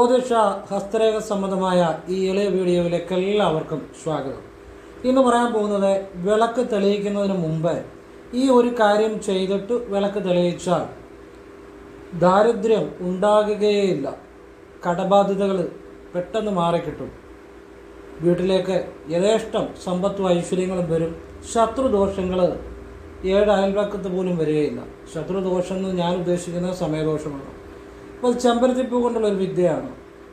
ജ്യോതിഷ ഹസ്തരേഖ സംബന്ധമായ ഈ എളിയ വീഡിയോയിലേക്ക് എല്ലാവർക്കും സ്വാഗതം. ഇന്ന് പറയാൻ പോകുന്നത് വിളക്ക് തെളിയിക്കുന്നതിന് മുമ്പ് ഈ ഒരു കാര്യം ചെയ്തിട്ട് വിളക്ക് തെളിയിച്ചാൽ ദാരിദ്ര്യം ഉണ്ടാകുകയേയില്ല. കടബാധ്യതകൾ പെട്ടെന്ന് മാറിക്കിട്ടും. വീട്ടിലേക്ക് യഥേഷ്ടം സമ്പത്തും ഐശ്വര്യങ്ങളും വരും. ശത്രുദോഷങ്ങൾ ഏഴ് അയൽവക്കത്ത് പോലും വരികയില്ല. ശത്രുദോഷം എന്ന് ഞാൻ ഉദ്ദേശിക്കുന്നത് സമയദോഷമാണ്. അപ്പോൾ ചെമ്പരത്തിപ്പൂ കൊണ്ടുള്ള ഒരു വിദ്യയാണ്.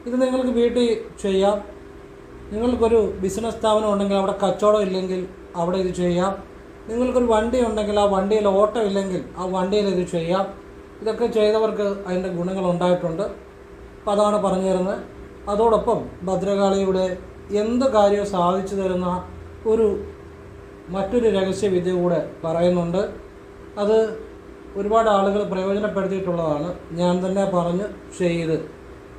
ഇത് നിങ്ങൾക്ക് വീട്ടിൽ ചെയ്യാം. നിങ്ങൾക്കൊരു ബിസിനസ് സ്ഥാപനം ഉണ്ടെങ്കിൽ അവിടെ കച്ചവടം ഇല്ലെങ്കിൽ അവിടെ ഇത് ചെയ്യാം. നിങ്ങൾക്കൊരു വണ്ടി ഉണ്ടെങ്കിൽ ആ വണ്ടിയിൽ ഓട്ടം ഇല്ലെങ്കിൽ ആ വണ്ടിയിൽ ഇത് ചെയ്യാം. ഇതൊക്കെ ചെയ്തവർക്ക് അതിന്റെ ഗുണങ്ങൾ ഉണ്ടായിട്ടുണ്ട്. അപ്പോൾ അതാണ് പറഞ്ഞു തരുന്നത്. അതോടൊപ്പം ഭദ്രകാളിയുടെ എന്ത് കാര്യവും സാധിച്ചു തരുന്ന ഒരു മറ്റൊരു രഹസ്യവിദ്യ കൂടെ പറയുന്നുണ്ട്. അത് ഒരുപാട് ആളുകൾ പ്രയോജനപ്പെടുത്തിയിട്ടുള്ളതാണ്. ഞാൻ തന്നെ പറഞ്ഞ് ചെയ്ത്.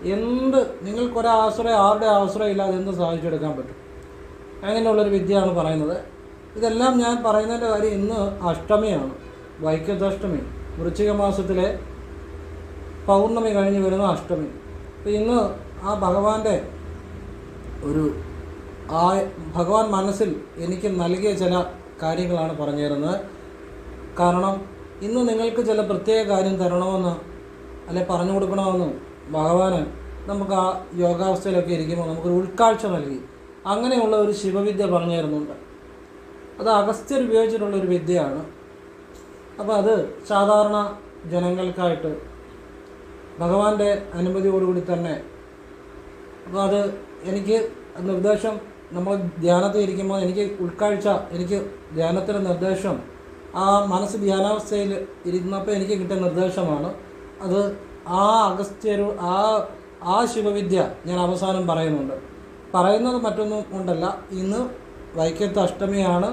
എന്ത് നിങ്ങൾക്കൊരാശ്രയം ആരുടെ ആശ്രയം ഇല്ലാതെ എന്ത് സാധിച്ചെടുക്കാൻ പറ്റും? അങ്ങനെയുള്ളൊരു വിദ്യയാണ് പറയുന്നത്. ഇതെല്ലാം ഞാൻ പറയുന്നതിന്റെ കാര്യം ഇന്ന് അഷ്ടമിയാണ് വൈക്കത്തഷ്ടമി. വൃശ്ചിക മാസത്തിലെ പൗർണമി കഴിഞ്ഞ് വരുന്ന അഷ്ടമി. അപ്പോൾ ഇന്ന് ആ ഭഗവാന്റെ ഒരു ആ ഭഗവാൻ മനസ്സിൽ എനിക്ക് നൽകിയ ചില കാര്യങ്ങളാണ് പറഞ്ഞു തരുന്നത് കാരണം ഇന്ന് നിങ്ങൾക്ക് ചില പ്രത്യേക കാര്യം തരണമെന്ന് അല്ലെ പറഞ്ഞു കൊടുക്കണമെന്നും ഭഗവാന് നമുക്ക് ആ യോഗാവസ്ഥയിലൊക്കെ ഇരിക്കുമ്പോൾ നമുക്കൊരു ഉൾക്കാഴ്ച നൽകി. അങ്ങനെയുള്ള ഒരു ശിവവിദ്യ പറഞ്ഞു തരുന്നുണ്ട് അത് അഗസ്ത്യർ ഉപയോഗിച്ചിട്ടുള്ള ഒരു വിദ്യയാണ്. അപ്പോൾ അത് സാധാരണ ജനങ്ങൾക്കായിട്ട് ഭഗവാന്റെ അനുമതിയോടുകൂടി തന്നെ. അപ്പോൾ അത് എനിക്ക് നിർദ്ദേശം നമ്മൾ ധ്യാനത്തിൽ ഇരിക്കുമ്പോൾ എനിക്ക് ഉൾക്കാഴ്ച എനിക്ക് ധ്യാനത്തിന്റെ നിർദ്ദേശം ആ മനസ്സ് ധ്യാനാവസ്ഥയിൽ ഇരുന്നപ്പോൾ എനിക്ക് കിട്ടിയ നിർദ്ദേശമാണ്. അത് ആ അഗസ്ത്യരു ആ ആ ശിവവിദ്യ ഞാൻ അവസാനം പറയുന്നുണ്ട്. പറയുന്നത് മറ്റൊന്നും കൊണ്ടല്ല. ഇന്ന് വൈക്കത്ത് അഷ്ടമിയാണ്.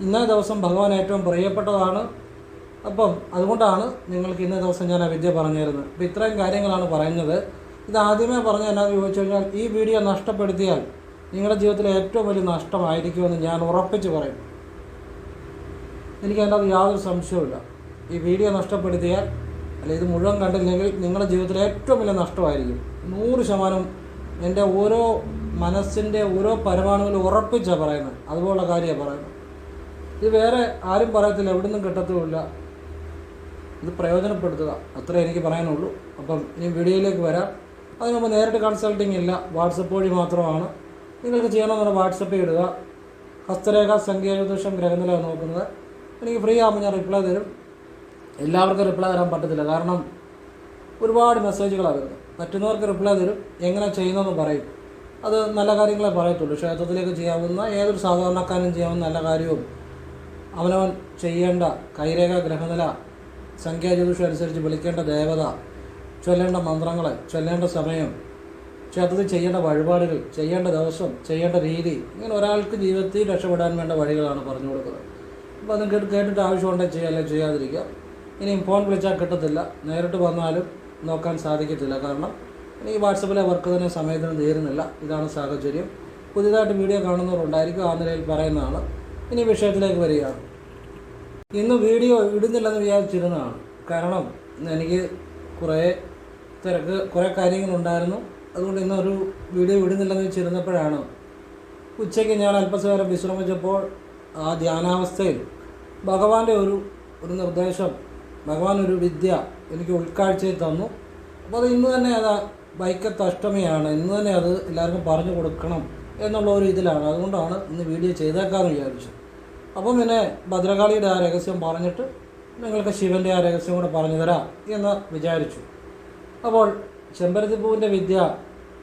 ഇന്നേ ദിവസം ഭഗവാൻ ഏറ്റവും പ്രിയപ്പെട്ടതാണ്. അപ്പം അതുകൊണ്ടാണ് നിങ്ങൾക്ക് ഇന്നേ ദിവസം ഞാൻ ആ വിദ്യ പറഞ്ഞു തരുന്നത് അപ്പോൾ ഇത്രയും കാര്യങ്ങളാണ് പറയുന്നത്. ഇത് ആദ്യമേ പറഞ്ഞ എന്നാന്ന് ചോദിച്ചു കഴിഞ്ഞാൽ ഈ വീഡിയോ നഷ്ടപ്പെടുത്തിയാൽ നിങ്ങളുടെ ജീവിതത്തിലെ ഏറ്റവും വലിയ നഷ്ടമായിരിക്കുമെന്ന് ഞാൻ ഉറപ്പിച്ച് പറയും. എനിക്ക് അതിന്റെ അത് യാതൊരു സംശയവുമില്ല ഈ വീഡിയോ നഷ്ടപ്പെടുത്തിയാൽ അല്ലെങ്കിൽ ഇത് മുഴുവൻ കണ്ടില്ലെങ്കിൽ നിങ്ങളുടെ ജീവിതത്തിലെ ഏറ്റവും വലിയ നഷ്ടമായിരിക്കും. നൂറ് ശതമാനം എന്റെ ഓരോ മനസ്സിന്റെ ഓരോ പരമാണുവിലും ഉറപ്പിച്ചാണ് പറയുന്നത്. അതുപോലുള്ള കാര്യമാണ് പറയുന്നത്. ഇത് വേറെ ആരും പറയത്തില്ല എവിടെ നിന്നും കിട്ടത്തുമില്ല. ഇത് പ്രയോജനപ്പെടുത്തുക. അത്രേ എനിക്ക് പറയാനുള്ളൂ. അപ്പം ഇനി വീഡിയോയിലേക്ക് വരാം. അതിന് മുമ്പ് നേരിട്ട് കൺസൾട്ടിങ് ഇല്ല. വാട്സപ്പ് വഴി മാത്രമാണ്. നിങ്ങൾക്ക് ചെയ്യണമെന്നുള്ള വാട്സപ്പിൽ ഇടുക. ഹസ്തരേഖ സംഖ്യാജ്യോതിഷം ഗ്രഹനില നോക്കുന്നത്. എനിക്ക് ഫ്രീ ആകുമ്പോൾ ഞാൻ റിപ്ലൈ തരും. എല്ലാവർക്കും റിപ്ലൈ തരാൻ പറ്റത്തില്ല. കാരണം ഒരുപാട് മെസ്സേജുകളാണ് വരുന്നത്. പറ്റുന്നവർക്ക് റിപ്ലൈ തരും. എങ്ങനെ ചെയ്യുന്നതെന്ന് പറയും. അത് നല്ല കാര്യങ്ങളെ പറയത്തുള്ളൂ. ക്ഷേത്രത്തിലേക്ക് ചെയ്യാവുന്ന ഏതൊരു സാധാരണക്കാരനും ചെയ്യാവുന്ന നല്ല കാര്യവും അവനവൻ ചെയ്യേണ്ട കൈരേഖ ഗ്രഹനില സംഖ്യാജ്യോതിഷം അനുസരിച്ച് വിളിക്കേണ്ട ദേവത ചൊല്ലേണ്ട മന്ത്രങ്ങൾ ചൊല്ലേണ്ട സമയം ക്ഷേത്രത്തിൽ ചെയ്യേണ്ട വഴിപാടുകൾ ചെയ്യേണ്ട ദിവസം ചെയ്യേണ്ട രീതി ഇങ്ങനെ ഒരാൾക്ക് ജീവിതത്തിൽ രക്ഷപ്പെടാൻ വേണ്ട വഴികളാണ് പറഞ്ഞു കൊടുക്കുന്നത്. അപ്പോൾ അത് കേട്ട് കേട്ടിട്ട് ആവശ്യമുണ്ടെങ്കിൽ ചെയ്യുക അല്ലെങ്കിൽ ചെയ്യാതിരിക്കുക. ഇനിയും ഫോൺ വിളിച്ചാൽ കിട്ടത്തില്ല. നേരിട്ട് വന്നാലും നോക്കാൻ സാധിക്കത്തില്ല. കാരണം ഈ വാട്സപ്പിലെ വർക്ക് തന്നെ സമയത്തിന് തീരുന്നില്ല. ഇതാണ് സാഹചര്യം. പുതിയതായിട്ട് വീഡിയോ കാണുന്നവരുണ്ടായിരിക്കും ആ നിലയിൽ പറയുന്നതാണ്. ഇനി വിഷയത്തിലേക്ക് വരികയാണ് ഇന്ന് വീഡിയോ ഇടുന്നില്ലെന്ന് വിചാരിച്ചിരുന്നതാണ്. കാരണം എനിക്ക് കുറേ തിരക്ക് കുറേ കാര്യങ്ങളുണ്ടായിരുന്നു. അതുകൊണ്ട് ഇന്നൊരു വീഡിയോ ഇടുന്നില്ലെന്ന് വെച്ചിരുന്നപ്പോഴാണ് ഉച്ചയ്ക്ക് ഞാൻ അല്പസമയം വിശ്രമിച്ചപ്പോൾ ആ ധ്യാനാവസ്ഥയിൽ ഭഗവാന്റെ ഒരു ഒരു നിർദ്ദേശം ഭഗവാൻ ഒരു വിദ്യ എനിക്ക് ഉൾക്കാഴ്ചയിൽ തന്നു. അപ്പോൾ അത് ഇന്ന് തന്നെ അത് വൈക്കത്ത് അഷ്ടമിയാണ്. ഇന്ന് തന്നെ അത് എല്ലാവർക്കും പറഞ്ഞു കൊടുക്കണം എന്നുള്ള ഒരു ഇതിലാണ്. അതുകൊണ്ടാണ് ഇന്ന് വീഡിയോ ചെയ്തേക്കാമെന്ന് വിചാരിച്ചത് അപ്പം പിന്നെ ഭദ്രകാളിയുടെ ആ രഹസ്യം പറഞ്ഞിട്ട് നിങ്ങൾക്ക് ശിവന്റെ ആ രഹസ്യം കൂടെ പറഞ്ഞു തരാം എന്ന് വിചാരിച്ചു. അപ്പോൾ ചെമ്പരത്തിപ്പൂവിന്റെ വിദ്യ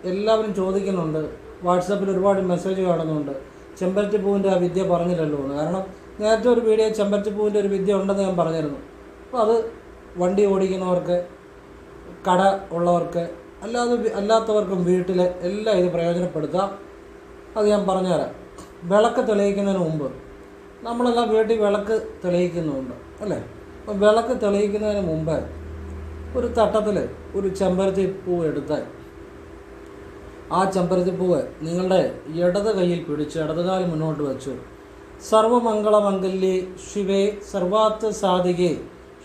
എല്ലാവരും ചോദിക്കുന്നുണ്ട്. വാട്സപ്പിൽ ഒരുപാട് മെസ്സേജ് കാണുന്നുണ്ട്. ചെമ്പരത്തിപ്പൂവിന്റെ ആ വിദ്യ പറഞ്ഞില്ലല്ലോ എന്ന്. കാരണം നേരത്തെ ഒരു വീഡിയോ ചെമ്പരത്തിപ്പൂവിന്റെ ഒരു വിദ്യ ഉണ്ടെന്ന് ഞാൻ പറഞ്ഞിരുന്നു. അപ്പോൾ അത് വണ്ടി ഓടിക്കുന്നവർക്ക് കട ഉള്ളവർക്ക് അല്ലാതെ അല്ലാത്തവർക്കും വീട്ടിൽ എല്ലാം ഇത് പ്രയോജനപ്പെടുത്താം. അത് ഞാൻ പറഞ്ഞുതരാം. വിളക്ക് തെളിയിക്കുന്നതിന് മുമ്പ് നമ്മളെല്ലാം വീട്ടിൽ വിളക്ക് തെളിയിക്കുന്നുണ്ട് അല്ലേ? അപ്പം വിളക്ക് തെളിയിക്കുന്നതിന് മുമ്പ് ഒരു തട്ടത്തിൽ ഒരു ചെമ്പരത്തി പൂ എടുത്താൽ ആ ചെമ്പരത്തി പൂവ് നിങ്ങളുടെ ഇടത് കയ്യിൽ പിടിച്ച് ഇടതുകാൽ മുന്നോട്ട് വെച്ചു. സർവമംഗളമംഗല്യേ ശിവേ സർവാത്ത് സാധികേ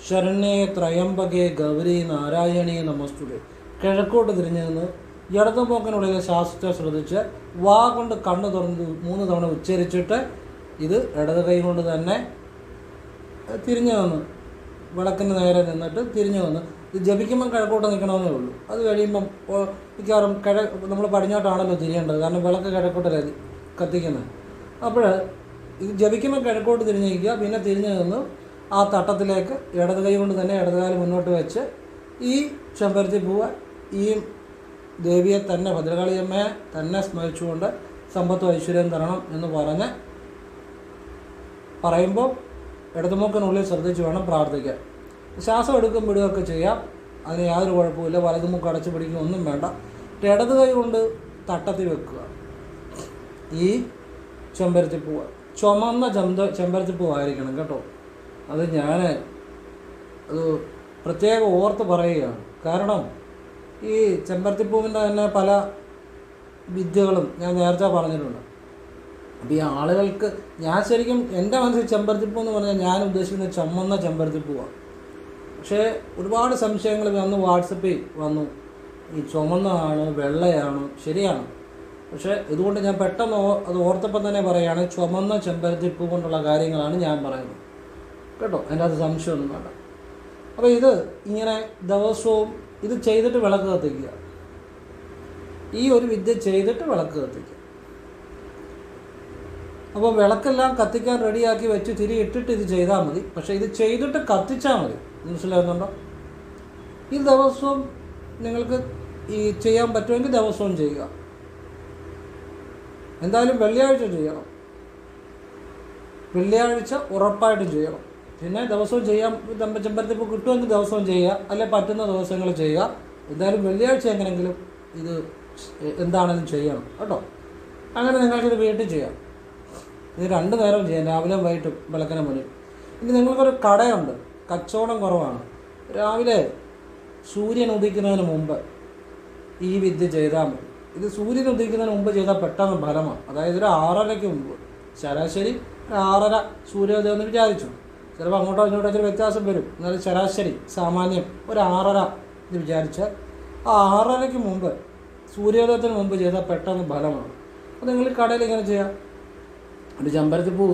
ശരണ്യേ ത്രയംബകേ ഗൗരി നാരായണീ നമസ്തുതേ. കിഴക്കോട്ട് തിരിഞ്ഞു നിന്ന് ഇടതുപോക്കനുള്ളിലെ ശ്വാസത്തെ ശ്രദ്ധിച്ച് വാ കൊണ്ട് കണ്ണ് തുറന്ന് മൂന്ന് തവണ ഉച്ചരിച്ചിട്ട് ഇത് ഇടത് കൈ കൊണ്ട് തന്നെ തിരിഞ്ഞു വന്ന്. വിളക്കിന് നേരെ നിന്നിട്ട് തിരിഞ്ഞു വന്ന്. ഇത് ജപിക്കുമ്പം കിഴക്കോട്ട് നിൽക്കണമെന്നേ ഉള്ളൂ. അത് കഴിയുമ്പം മിക്കവാറും കിഴ നമ്മൾ പടിഞ്ഞോട്ടാണല്ലോ തിരിയേണ്ടത്. കാരണം വിളക്ക് കിഴക്കോട്ടല്ലേ കത്തിക്കുന്നത്. അപ്പോൾ ഇത് ജപിക്കുമ്പോൾ കിഴക്കോട്ട് തിരിഞ്ഞ് നിൽക്കുക. പിന്നെ തിരിഞ്ഞ് നിന്ന് ആ തട്ടത്തിലേക്ക് ഇടത് കൈ കൊണ്ട് തന്നെ ഇടത് കാലം മുന്നോട്ട് വെച്ച് ഈ ചെമ്പരത്തി പൂവ് ഈ ദേവിയെ തന്നെ ഭദ്രകാളിയമ്മയെ തന്നെ സ്മരിച്ചുകൊണ്ട് സമ്പത്തും ഐശ്വര്യം തരണം എന്ന് പറഞ്ഞ് പറയുമ്പോൾ ഇടതുമുക്കിനുള്ളിൽ ശ്രദ്ധിച്ച് വേണം പ്രാർത്ഥിക്കാൻ. ശ്വാസം എടുക്കും വിടുകയൊക്കെ ചെയ്യാം. അതിന് യാതൊരു കുഴപ്പമില്ല വലതുമുക്ക് അടച്ചു പിടിക്കുക ഒന്നും വേണ്ട. ഇടത് കൈ കൊണ്ട് തട്ടത്തിൽ വെക്കുക. ഈ ചെമ്പരത്തിപ്പൂവ് ചുമന്ന ചെമ്പ ചെമ്പരത്തിപ്പൂവായിരിക്കണം കേട്ടോ. അത് ഞാൻ അത് പ്രത്യേകം ഓർത്ത് പറയുകയാണ്. കാരണം ഈ ചെമ്പരത്തിപ്പൂവിന്റെ തന്നെ പല വിദ്യകളും ഞാൻ നേരത്തെ പറഞ്ഞിട്ടുണ്ട്. അപ്പോൾ ഈ ആളുകൾക്ക് ഞാൻ ശരിക്കും എന്റെ മനസ്സിൽ ചെമ്പരത്തിപ്പൂ എന്ന് പറഞ്ഞാൽ ഞാൻ ഉദ്ദേശിക്കുന്നത് ചുമന്ന ചെമ്പരത്തിപ്പൂവാണ് പക്ഷേ ഒരുപാട് സംശയങ്ങൾ വന്നു വാട്സപ്പിൽ വന്നു. ഈ ചുമന്നതാണ് വെള്ളയാണ് ശരിയാണ്. പക്ഷേ ഇതുകൊണ്ട് ഞാൻ പെട്ടെന്ന് അത് ഓർത്തപ്പം തന്നെ പറയുകയാണ് ചുമന്ന ചെമ്പരത്തിപ്പൂ കൊണ്ടുള്ള കാര്യങ്ങളാണ് ഞാൻ പറയുന്നത്. കേട്ടോ? അതിന്റെ അത് സംശയമൊന്നും വേണ്ട. അപ്പോൾ ഇത് ഇങ്ങനെ ദിവസവും ഇത് ചെയ്തിട്ട് വിളക്ക് കത്തിക്കുക. ഈ ഒരു വിദ്യ ചെയ്തിട്ട് വിളക്ക് കത്തിക്കുക. അപ്പോൾ വിളക്കെല്ലാം കത്തിക്കാൻ റെഡിയാക്കി വെച്ച് തിരി ഇട്ടിട്ട് ഇത് ചെയ്താൽ മതി. പക്ഷേ ഇത് ചെയ്തിട്ട് കത്തിച്ചാൽ മതി. മനസ്സിലാകുന്നുണ്ടോ ഈ ദിവസവും നിങ്ങൾക്ക് ഈ ചെയ്യാൻ പറ്റുമെങ്കിൽ ദിവസവും ചെയ്യുക. എന്തായാലും വെള്ളിയാഴ്ച ചെയ്യണം. വെള്ളിയാഴ്ച ഉറപ്പായിട്ടും ചെയ്യണം. പിന്നെ ദിവസവും ചെയ്യാൻ ചെമ്പരത്തിപ്പോൾ കിട്ടുമെങ്കിൽ ദിവസവും ചെയ്യുക. അല്ലെ പറ്റുന്ന ദിവസങ്ങൾ ചെയ്യുക. എന്തായാലും വെള്ളിയാഴ്ച എങ്ങനെങ്കിലും ഇത് എന്താണെങ്കിലും ചെയ്യണം. കേട്ടോ? അങ്ങനെ നിങ്ങൾക്കിത് വീട്ടിൽ ചെയ്യാം. ഇത് രണ്ട് നേരവും ചെയ്യാം. രാവിലെ വൈകിട്ടും വിളക്കിന് മുന്നിൽ. ഇനി നിങ്ങൾക്കൊരു കടയുണ്ട്. കച്ചവടം കുറവാണ്. രാവിലെ സൂര്യൻ ഉദിക്കുന്നതിന് മുമ്പ് ഈ വിദ്യ ചെയ്താൽ മതി. ഇത് സൂര്യൻ ഉദിക്കുന്നതിന് മുമ്പ് ചെയ്താൽ പെട്ടെന്ന് ഫലമാണ്. അതായത് ഒരു ആറരയ്ക്ക് മുമ്പ്. ശരാശരി ഒരു ആറര സൂര്യോദയം എന്ന് വിചാരിച്ചു. ചിലപ്പോൾ അങ്ങോട്ടോ ഇങ്ങോട്ടോ ഒരു വ്യത്യാസം വരും. എന്നാലും ശരാശരി സാമാന്യം ഒരു ആറര എന്ന് വിചാരിച്ചാൽ ആ ആറരയ്ക്ക് മുമ്പ് സൂര്യോദയത്തിന് മുമ്പ് ചെയ്താൽ പെട്ടെന്ന് ഫലമാണ്. അപ്പോൾ നിങ്ങൾ കടയിൽ ഇങ്ങനെ ചെയ്യാം? ഒരു ചെമ്പരത്തിപ്പൂ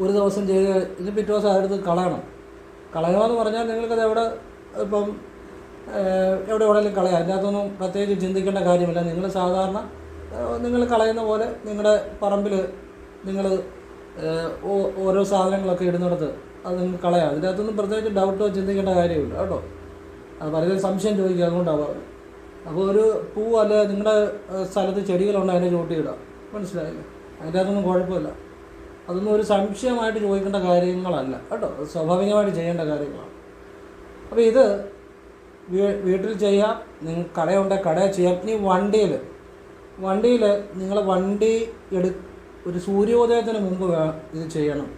ഒരു ദിവസം ചെയ്ത് ഇത് പിറ്റേ ദിവസം അതെടുത്ത് കളയണം? കളയുകയെന്ന് പറഞ്ഞാൽ നിങ്ങൾക്കത് എവിടെ ഇപ്പം എവിടെ എവിടെയെങ്കിലും കളയാം. അതിനകത്തൊന്നും പ്രത്യേകിച്ച് ചിന്തിക്കേണ്ട കാര്യമില്ല. നിങ്ങൾ സാധാരണ നിങ്ങൾ കളയുന്ന പോലെ നിങ്ങളുടെ പറമ്പിൽ നിങ്ങൾ ഓരോ സാധനങ്ങളൊക്കെ ഇടുന്നിടത്ത് അത് നിങ്ങൾ കളയാം. അതിനകത്തൊന്നും പ്രത്യേകിച്ച് ഡൗട്ടോ ചിന്തിക്കേണ്ട കാര്യമില്ല കേട്ടോ. അത് പലരും സംശയം ചോദിക്കുക അതുകൊണ്ടാണ് അപ്പോൾ ഒരു പൂ അല്ലെ നിങ്ങളുടെ സ്ഥലത്ത് ചെടികളുണ്ട് അതിന്റെ ചോട്ടിയിടാം. മനസ്സിലായില്ലേ? അതിന്റെ അതൊന്നും കുഴപ്പമില്ല. അതൊന്നും ഒരു സംശയമായിട്ട് ചോദിക്കേണ്ട കാര്യങ്ങളല്ല. കേട്ടോ? സ്വാഭാവികമായിട്ട് ചെയ്യേണ്ട കാര്യങ്ങളാണ്. അപ്പോൾ ഇത് വീട്ടിൽ ചെയ്യാം നിങ്ങൾ കടയുണ്ടെങ്കിൽ കട ചെയ്യാം. ഇനി വണ്ടിയിൽ വണ്ടിയിൽ നിങ്ങൾ വണ്ടി എടു ഒരു സൂര്യോദയത്തിന് മുമ്പ് ഇത് ചെയ്യണം.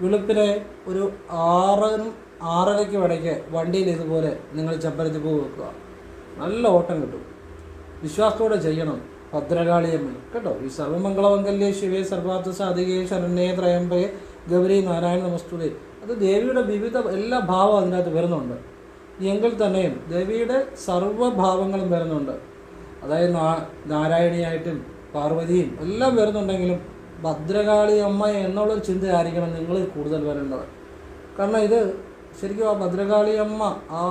വെളുപ്പിനെ ഒരു ആറിനും ആറരയ്ക്കും ഇടയ്ക്ക് വണ്ടിയിൽ ഇതുപോലെ നിങ്ങൾ ചെമ്പരത്തിപ്പൂ വെക്കുക. നല്ല ഓട്ടം കിട്ടും. വിശ്വാസത്തോടെ ചെയ്യണം. ഭദ്രകാളിയമ്മ. കേട്ടോ? ഈ സർവമംഗളമംഗല്യ ശിവേ സർവാർത്ഥ സാധികേ ശരണ്യേ ത്രയംബയെ ഗൗരി നാരായണ നമസ്തുതേ. അത് ദേവിയുടെ വിവിധ എല്ലാ ഭാവം അതിനകത്ത് വരുന്നുണ്ട്. എങ്കിൽ തന്നെയും ദേവിയുടെ സർവഭാവങ്ങളും വരുന്നുണ്ട്. അതായത് നാരായണിയായിട്ടും പാർവതിയും എല്ലാം വരുന്നുണ്ടെങ്കിലും ഭദ്രകാളി അമ്മ എന്നുള്ള എന്നുള്ളൊരു ചിന്തയായിരിക്കണം നിങ്ങൾ കൂടുതൽ വരേണ്ടത്. കാരണം ഇത് ശരിക്കും ആ ഭദ്രകാളി അമ്മ ആ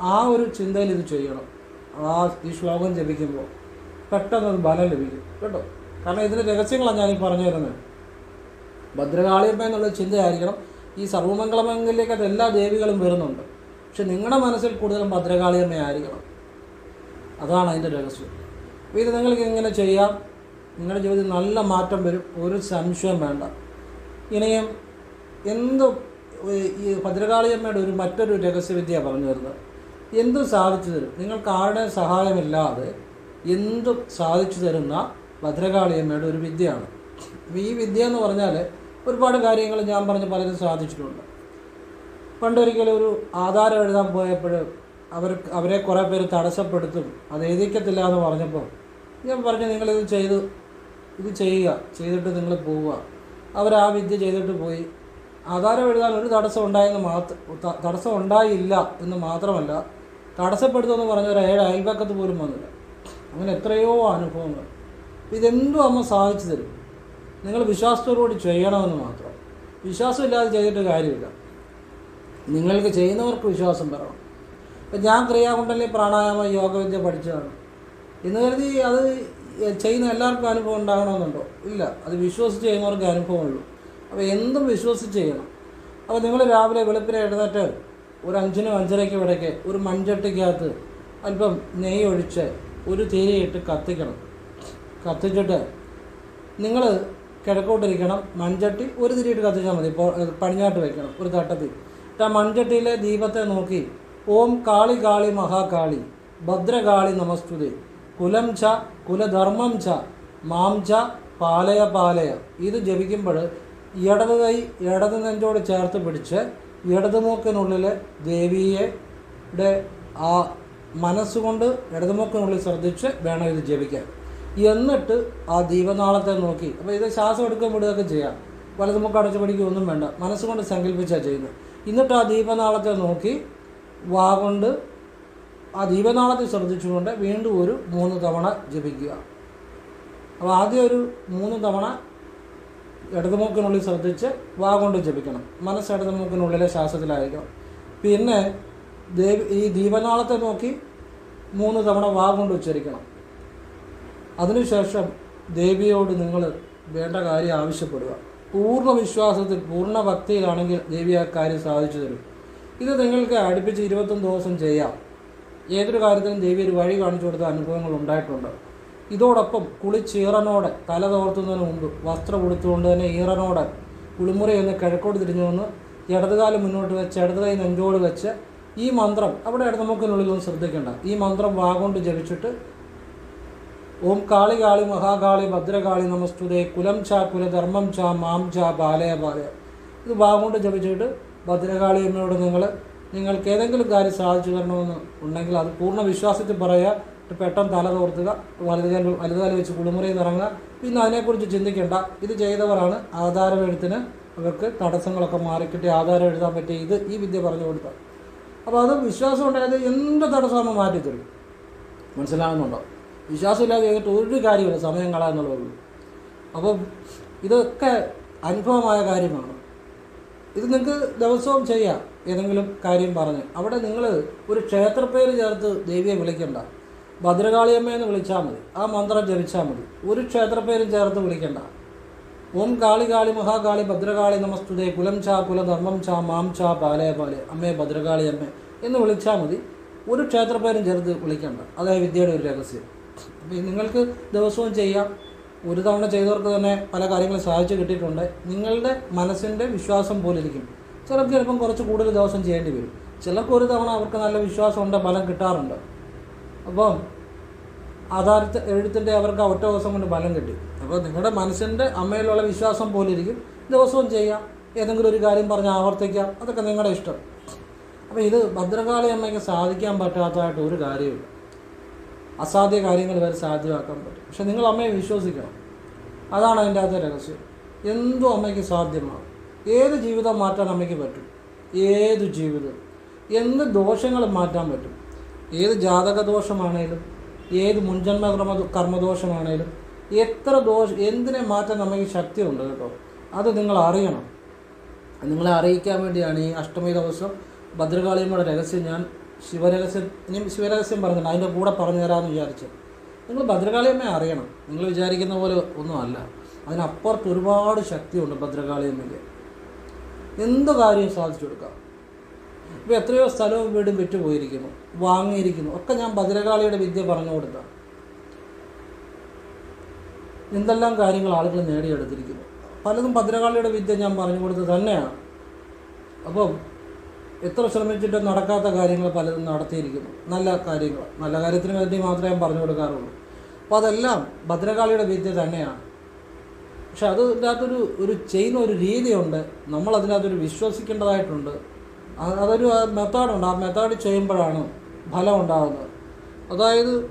ആ ഒരു ചിന്തയിൽ ഇത് ചെയ്യണം. ആ ഈ ശ്ലോകം ജപിക്കുമ്പോൾ. പെട്ടെന്ന് ബലം ലഭിക്കും. കേട്ടോ? കാരണം ഇതിന്റെ രഹസ്യങ്ങളാണ് ഞാൻ പറഞ്ഞു തരുന്നത്. ഭദ്രകാളിയമ്മ എന്നുള്ള ചിന്തയായിരിക്കണം. ഈ സർവമംഗളമംഗലിലേക്കകത്ത് എല്ലാ ദേവികളും വരുന്നുണ്ട്. പക്ഷെ നിങ്ങളുടെ മനസ്സിൽ കൂടുതലും ഭദ്രകാളിയമ്മ ആയിരിക്കണം അതാണ് അതിന്റെ രഹസ്യം. അപ്പോൾ ഇത് നിങ്ങൾക്ക് ഇങ്ങനെ ചെയ്യാം. നിങ്ങളുടെ ജീവിതത്തിൽ നല്ല മാറ്റം വരും. ഒരു സംശയം വേണ്ട. ഇനിയും എന്ത് ഈ ഭദ്രകാളിയമ്മയുടെ ഒരു മറ്റൊരു രഹസ്യവിദ്യ പറഞ്ഞു തരുന്നത്. എന്തും സാധിച്ചു തരും. നിങ്ങൾക്ക് ആരുടെ സഹായമില്ലാതെ എന്തും സാധിച്ചു തരുന്ന ഭദ്രകാളിയമ്മയുടെ ഒരു വിദ്യയാണ്. ഈ വിദ്യ എന്ന് പറഞ്ഞാൽ ഒരുപാട് കാര്യങ്ങൾ ഞാൻ പറഞ്ഞ് പലരും സാധിച്ചിട്ടുണ്ട്. പണ്ടൊരിക്കലും ഒരു ആധാരം എഴുതാൻ പോയപ്പോൾ അവർ അവരെ കുറേ പേര് തടസ്സപ്പെടുത്തും അത് എഴുതിക്കത്തില്ല എന്ന് പറഞ്ഞപ്പോൾ ഞാൻ പറഞ്ഞു നിങ്ങളിത് ചെയ്ത് ഇത് ചെയ്യുക ചെയ്തിട്ട് നിങ്ങൾ പോവുക. അവർ ആ വിദ്യ ചെയ്തിട്ട് പോയി. ആധാരം എഴുതാൻ ഒരു തടസ്സം ഉണ്ടായെന്ന് മാത്രം തടസ്സം ഉണ്ടായില്ല എന്ന് മാത്രമല്ല തടസ്സപ്പെടുത്തുമെന്ന് പറഞ്ഞ ഒരു ഏഴ് അയൽപക്കത്ത് പോലും വന്നില്ല. അങ്ങനെ എത്രയോ അനുഭവങ്ങൾ. ഇതെന്തും അമ്മ സാധിച്ചു തരും. നിങ്ങൾ വിശ്വാസത്തോടുകൂടി ചെയ്യണമെന്ന് മാത്രം. വിശ്വാസമില്ലാതെ ചെയ്തിട്ട് കാര്യമില്ല. നിങ്ങൾക്ക് ചെയ്യുന്നവർക്ക് വിശ്വാസം വരണം. ഇപ്പം ഞാൻ ക്രിയാകുണ്ടല്ലേ പ്രാണായാമ യോഗവിദ്യ പഠിച്ചതാണ്. എന്ന് കരുതി അത് ചെയ്യുന്ന എല്ലാവർക്കും അനുഭവം ഉണ്ടാകണമെന്നുണ്ടോ? ഇല്ല. അത് വിശ്വസിച്ച് ചെയ്യുന്നവർക്ക് അനുഭവമുള്ളൂ. അപ്പോൾ എന്തും വിശ്വസിച്ച് ചെയ്യണം. അപ്പോൾ നിങ്ങൾ രാവിലെ വെളുപ്പിനെ എഴുന്നേറ്റ് ഒരു അഞ്ചിനും അഞ്ചരയ്ക്കും ഇടയ്ക്ക് ഒരു മൺചട്ടിക്കകത്ത് അല്പം നെയ്യ് ഒഴിച്ച് ഒരു തേനയിട്ട് കത്തിക്കണം. കത്തിച്ചിട്ട് നിങ്ങൾ കിഴക്കോട്ടിരിക്കണം മൺചട്ടി ഒരു തിരിയിട്ട് കത്തിച്ചാൽ മതി. ഇപ്പോൾ പടിഞ്ഞാട്ട് വെക്കണം. ഒരു തട്ടത്തിൽ. ആ മൺചട്ടിയിലെ ദീപത്തെ നോക്കി. ഓം കാളി കാളി മഹാകാളി. ഭദ്രകാളി നമസ്തുതി. കുലം ച കുലധർമ്മം ച മാം ച പാലയ പാലയ. ഇത് ജപിക്കുമ്പോൾ ഇടത് കൈ ഇടത് നെഞ്ചോട് ചേർത്ത് പിടിച്ച് ഇടതുമൂക്കിനുള്ളിൽ ദേവിയുടെ ആ മനസ്സുകൊണ്ട് ഇടതുമുക്കിനുള്ളിൽ ശ്രദ്ധിച്ച് വേണം ഇത് ജപിക്കാൻ. എന്നിട്ട് ആ ദീപനാളത്തെ നോക്കി. അപ്പോൾ ഇത് ശ്വാസം എടുക്കാൻ വിടുകയൊക്കെ ചെയ്യാം. വലതുമുക്ക് അടച്ചു പിടിക്കുകയൊന്നും വേണ്ട. മനസ്സുകൊണ്ട് സങ്കല്പിച്ചാൽ ചെയ്യുന്നത്. എന്നിട്ട് ആ ദീപനാളത്തെ നോക്കി വാ കൊണ്ട് ആ ദീപനാളത്തെ ശ്രദ്ധിച്ചുകൊണ്ട് വീണ്ടും ഒരു മൂന്ന് തവണ ജപിക്കുക. അപ്പോൾ ആദ്യം ഒരു മൂന്ന് തവണ ഇടതുമുക്കിനുള്ളിൽ ശ്രദ്ധിച്ച് വാ കൊണ്ട് ജപിക്കണം. മനസ്സ് ഇടതുമുക്കിനുള്ളിലെ ശ്വാസത്തിലായിരിക്കണം. പിന്നെ ദേവി ഈ ദീപനാളത്തെ നോക്കി മൂന്ന് തവണ വാ കൊണ്ട് ഉച്ചരിക്കണം. അതിനുശേഷം ദേവിയോട് നിങ്ങൾ വേണ്ട കാര്യം ആവശ്യപ്പെടുക. പൂർണ വിശ്വാസത്തിൽ പൂർണ ഭക്തിയിലാണെങ്കിൽ ദേവി ആ കാര്യം സാധിച്ചു തരും. ഇത് നിങ്ങൾക്ക് അടുപ്പിച്ച് ഇരുപത്തൊന്ന് ദിവസം ചെയ്യാം. ഏതൊരു കാര്യത്തിനും ദേവി ഒരു വഴി കാണിച്ചു കൊടുത്ത അനുഭവങ്ങൾ ഉണ്ടായിട്ടുണ്ട്. ഇതോടൊപ്പം കുളിച്ചീറനോടെ തല തോർത്തുന്നതിന് മുമ്പ് വസ്ത്രം ഉടുത്തുകൊണ്ട് തന്നെ ഈറനോടെ കുളിമുറി എന്ന് കിഴക്കോട്ട് തിരിഞ്ഞു വന്ന് ഇടതുകാലം മുന്നോട്ട് വെച്ച് ഇടതുകൈ നെഞ്ചോട് വെച്ച് ഈ മന്ത്രം അവിടെ ഒന്ന് ശ്രദ്ധിക്കേണ്ട. ഈ മന്ത്രം വാഗോണ്ട് ജപിച്ചിട്ട് ഓം കാളി കാളി മഹാകാളി ഭദ്രകാളി നമസ്തുതേ കുലം ചാ കുലധർമ്മം ചാ മാം ചാ ബാലയ ബാലയ. ഇത് വാഗോണ്ട് ജപിച്ചിട്ട് ഭദ്രകാളി എന്നോട് നിങ്ങൾ നിങ്ങൾക്ക് ഏതെങ്കിലും കാര്യം സാധിച്ചു തരണമെന്ന് ഉണ്ടെങ്കിൽ അത് പൂർണ വിശ്വാസത്തിൽ പറയുക പെട്ടെന്ന് തല തോർത്തുക വലുതുകാൽ വലുതുകാൽ വെച്ച് കുളിമുറിയിൽ ഇറങ്ങുക പിന്നെ അതിനെക്കുറിച്ച് ചിന്തിക്കേണ്ട. ഇത് ചെയ്തവരാണ് ആധാരം എഴുത്തിന് അവർക്ക് തടസ്സങ്ങളൊക്കെ മാറിക്കിട്ടി ആധാരം എഴുതാൻ പറ്റിയ ഇത് ഈ വിദ്യ പറഞ്ഞു കൊടുത്താൽ അപ്പോൾ അത് വിശ്വാസം ഉണ്ടായത് എന്ത് തടസ്സമാകുമ്പോൾ മാറ്റിത്തരും. മനസ്സിലാകുന്നുണ്ടോ? വിശ്വാസമില്ലാതെ ചെയ്തിട്ട് ഒരു കാര്യമില്ല സമയം കളയാന്നുള്ളൂ അപ്പം ഇതൊക്കെ അനുഭവമായ കാര്യമാണ്. ഇത് നിങ്ങൾക്ക് ദിവസവും ചെയ്യാം ഏതെങ്കിലും കാര്യം പറഞ്ഞ്. അവിടെ നിങ്ങൾ ഒരു ക്ഷേത്രപ്പേര് ചേർത്ത് ദേവിയെ വിളിക്കണ്ട. ഭദ്രകാളിയമ്മയെന്ന് വിളിച്ചാൽ മതി. ആ മന്ത്രം ജപിച്ചാൽ മതി. ഒരു ക്ഷേത്രപ്പേരും ചേർത്ത് വിളിക്കണ്ട. ഓം കാളി കാളി മഹാകാളി ഭദ്രകാളി നമസ്തുതേ. കുലം ചാ കുലധർമ്മം ചാ മാം ചാ പാലേ പാലേ അമ്മേ ഭദ്രകാളി അമ്മേ. എന്ന് വിളിച്ചാൽ മതി. ഒരു ക്ഷേത്രപ്പേരും ചേർത്ത് വിളിക്കണ്ട. അതായത് വിദ്യയുടെ ഒരു രഹസ്യം. അപ്പോൾ നിങ്ങൾക്ക് ദിവസവും ചെയ്യാം. ഒരു തവണ ചെയ്തവർക്ക് തന്നെ പല കാര്യങ്ങളും സാധിച്ചു കിട്ടിയിട്ടുണ്ട്. നിങ്ങളുടെ മനസ്സിന്റെ വിശ്വാസം പോലെ ഇരിക്കും. ചിലർക്ക് ചിലപ്പം കുറച്ച് കൂടുതൽ ദിവസം ചെയ്യേണ്ടി വരും. ചിലർക്ക് ഒരു തവണ അവർക്ക് നല്ല വിശ്വാസമുണ്ട് ഫലം കിട്ടാറുണ്ട്. അപ്പം ആധാരത്തെ എഴുത്തിന്റെ അവർക്ക് ഒറ്റ ദിവസം കൊണ്ട് ഫലം കിട്ടി. അപ്പോൾ നിങ്ങളുടെ മനസ്സിന്റെ അമ്മയിലുള്ള വിശ്വാസം പോലെ ഇരിക്കും ദിവസവും ചെയ്യാം. ഏതെങ്കിലും ഒരു കാര്യം പറഞ്ഞ് ആവർത്തിക്കാം. അതൊക്കെ നിങ്ങളുടെ ഇഷ്ടം. അപ്പോൾ ഇത് ഭദ്രകാളി അമ്മയ്ക്ക് സാധിക്കാൻ പറ്റാത്തതായിട്ട് ഒരു കാര്യമില്ല അസാധ്യ കാര്യങ്ങൾ വരെ സാധ്യമാക്കാൻ പറ്റും. പക്ഷെ നിങ്ങൾ അമ്മയെ വിശ്വസിക്കണം. അതാണ് അതിന്റെ അകത്തെ രഹസ്യം. എന്തും അമ്മയ്ക്ക് സാധ്യമാണ് ഏത് ജീവിതം മാറ്റാൻ അമ്മയ്ക്ക് പറ്റും? ഏത് ജീവിതം? എന്ത് ദോഷങ്ങളും മാറ്റാൻ പറ്റും? ഏത് ജാതക ദോഷമാണേലും ഏത് മുൻജന്മ കർമ്മ കർമ്മദോഷമാണേലും എത്ര ദോഷ എന്തിനെ മാറ്റാൻ നമുക്ക് ശക്തിയുണ്ട് കേട്ടോ? അത് നിങ്ങൾ അറിയണം. നിങ്ങളെ അറിയിക്കാൻ വേണ്ടിയാണ് ഈ അഷ്ടമി ദിവസം ഭദ്രകാളിയമ്മയുടെ രഹസ്യം ഞാൻ ശിവരഹസ്യം ഇനിയും ശിവരഹസ്യം പറഞ്ഞില്ല അതിന്റെ കൂടെ പറഞ്ഞു തരാമെന്ന് വിചാരിച്ചു. നിങ്ങൾ ഭദ്രകാളിയമ്മയെ അറിയണം. നിങ്ങൾ വിചാരിക്കുന്ന പോലെ ഒന്നുമല്ല അതിനപ്പുറത്ത് ഒരുപാട് ശക്തിയുണ്ട് ഭദ്രകാളിയമ്മയ്ക്ക്. എന്ത് കാര്യം സാധിച്ചു കൊടുക്കാം? ഇപ്പോൾ എത്രയോ സ്ഥലവും വീടും വിറ്റുപോയിരിക്കുന്നു. വാങ്ങിയിരിക്കുന്നു. ഒക്കെ ഞാൻ ഭദ്രകാളിയുടെ വിദ്യ പറഞ്ഞു കൊടുത്ത. എന്തെല്ലാം കാര്യങ്ങൾ ആളുകൾ നേടിയെടുത്തിരിക്കുന്നു. പലതും ഭദ്രകാളിയുടെ വിദ്യ ഞാൻ പറഞ്ഞു കൊടുത്തത് തന്നെയാണ്. അപ്പം എത്ര ശ്രമിച്ചിട്ടും നടക്കാത്ത കാര്യങ്ങൾ പലതും നടത്തിയിരിക്കുന്നു. നല്ല കാര്യങ്ങൾ. നല്ല കാര്യത്തിന് വേണ്ടി മാത്രമേ ഞാൻ പറഞ്ഞു കൊടുക്കാറുള്ളൂ. അപ്പോൾ അതെല്ലാം ഭദ്രകാളിയുടെ വിദ്യ തന്നെയാണ്. പക്ഷെ അത് ഇതിനകത്തൊരു ഒരു ചെയ്യുന്ന ഒരു രീതിയുണ്ട്. നമ്മളതിനകത്തൊരു വിശ്വസിക്കേണ്ടതായിട്ടുണ്ട്. അതൊരു മെത്തേഡുണ്ട് ആ മെത്തേഡ് ചെയ്യുമ്പോഴാണ് ഫലം ഉണ്ടാകുന്നത്. അതായത്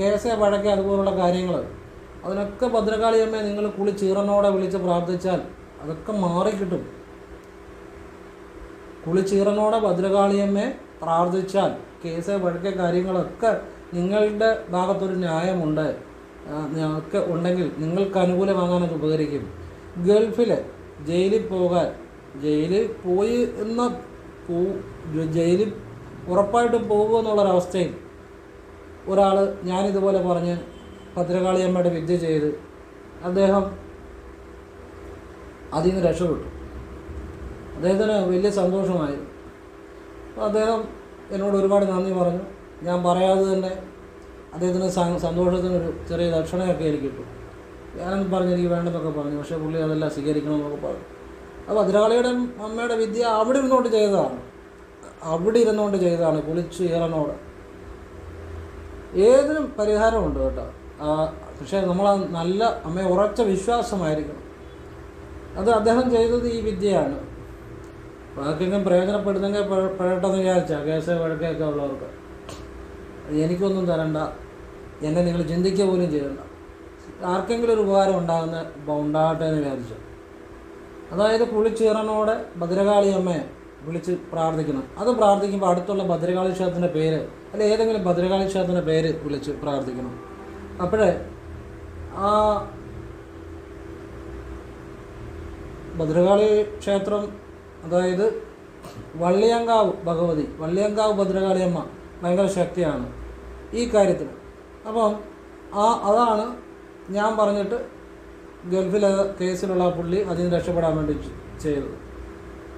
കേസെ വഴക്ക് അതുപോലുള്ള കാര്യങ്ങൾ അതിനൊക്കെ ഭദ്രകാളിയമ്മയെ നിങ്ങൾ കുളി ചീറനോടെ വിളിച്ച് പ്രാർത്ഥിച്ചാൽ അതൊക്കെ മാറിക്കിട്ടും. കുളിച്ചീറനോടെ ഭദ്രകാളിയമ്മയെ പ്രാർത്ഥിച്ചാൽ കേസ് വഴക്കെ കാര്യങ്ങളൊക്കെ നിങ്ങളുടെ ഭാഗത്തൊരു ന്യായമുണ്ട്. ഒക്കെ ഉണ്ടെങ്കിൽ നിങ്ങൾക്ക് അനുകൂലമാകാനൊക്കെ ഉപകരിക്കും. ഗൾഫിൽ ജയിലിൽ പോകാൻ ജയിലിൽ പോയി എന്ന ജയിലിൽ ഉറപ്പായിട്ടും പോകുമെന്നുള്ളൊരവസ്ഥയും ഒരാൾ ഞാനിതുപോലെ പറഞ്ഞ് ഭദ്രകാളിയമ്മയുടെ വിദ്യ ചെയ്ത് അദ്ദേഹം അതിൽ നിന്ന് രക്ഷപ്പെട്ടു. അദ്ദേഹത്തിന് വലിയ അപ്പോൾ അദ്ദേഹം എന്നോട് ഒരുപാട് നന്ദി പറഞ്ഞു. ഞാൻ പറയാതെ തന്നെ അദ്ദേഹത്തിന് സന്തോഷത്തിനൊരു ചെറിയ ദക്ഷിണയൊക്കെ എനിക്ക് കിട്ടും. ഞാനൊന്നും പറഞ്ഞു എനിക്ക് വേണ്ടെന്നൊക്കെ പറഞ്ഞു. പക്ഷേ പുള്ളി അതെല്ലാം സ്വീകരിക്കണമെന്നൊക്കെ പറഞ്ഞു. ഭദ്രകാളിയുടെ അമ്മയുടെ വിദ്യ അവിടെ ഇരുന്നുകൊണ്ട് ചെയ്തതാണ്. അവിടെ ഇരുന്നുകൊണ്ട് ചെയ്തതാണ് കുളിച്ച് ഈറനോട് ഏതിനും പരിഹാരമുണ്ട് കേട്ടോ. പക്ഷേ നമ്മൾ നല്ല അമ്മയെ ഉറച്ച വിശ്വാസമായിരിക്കണം. അത് അദ്ദേഹം ചെയ്തത് ഈ വിദ്യയാണ്. ബാക്കിയെങ്കിലും പ്രയോജനപ്പെടുന്നെങ്കിൽ പെടട്ടെന്ന് വിചാരിച്ചാൽ കേസ് വഴക്കൊക്കെ ഉള്ളവർക്ക്. എനിക്കൊന്നും തരണ്ട. എന്നെ നിങ്ങൾ ചിന്തിക്കുക പോലും ചെയ്യണ്ട. ആർക്കെങ്കിലും ഒരു ഉപകാരം ഉണ്ടാകുന്ന ഉണ്ടാകട്ടെ എന്ന് വിചാരിച്ചു. അതായത് കുളിച്ചീറനോടെ ഭദ്രകാളി അമ്മയെ വിളിച്ച് പ്രാർത്ഥിക്കണം അത് പ്രാർത്ഥിക്കുമ്പോൾ അടുത്തുള്ള ഭദ്രകാളി ക്ഷേത്രത്തിന്റെ പേര് അല്ലെ ഏതെങ്കിലും ഭദ്രകാളി ക്ഷേത്രത്തിന്റെ പേര് വിളിച്ച് പ്രാർത്ഥിക്കണം അപ്പോഴേ ആ ഭദ്രകാളി ക്ഷേത്രം അതായത് വള്ളിയങ്കാവ് ഭഗവതി വള്ളിയങ്കാവ് ഭദ്രകാളിയമ്മ ഭയങ്കര ശക്തിയാണ് ഈ കാര്യത്തിൽ അപ്പം ആ അതാണ് ഞാൻ പറഞ്ഞിട്ട് ഗൾഫിലെ കേസിലുള്ള പുള്ളി അതിന് രക്ഷപ്പെടാൻ വേണ്ടി ചെയ്തത്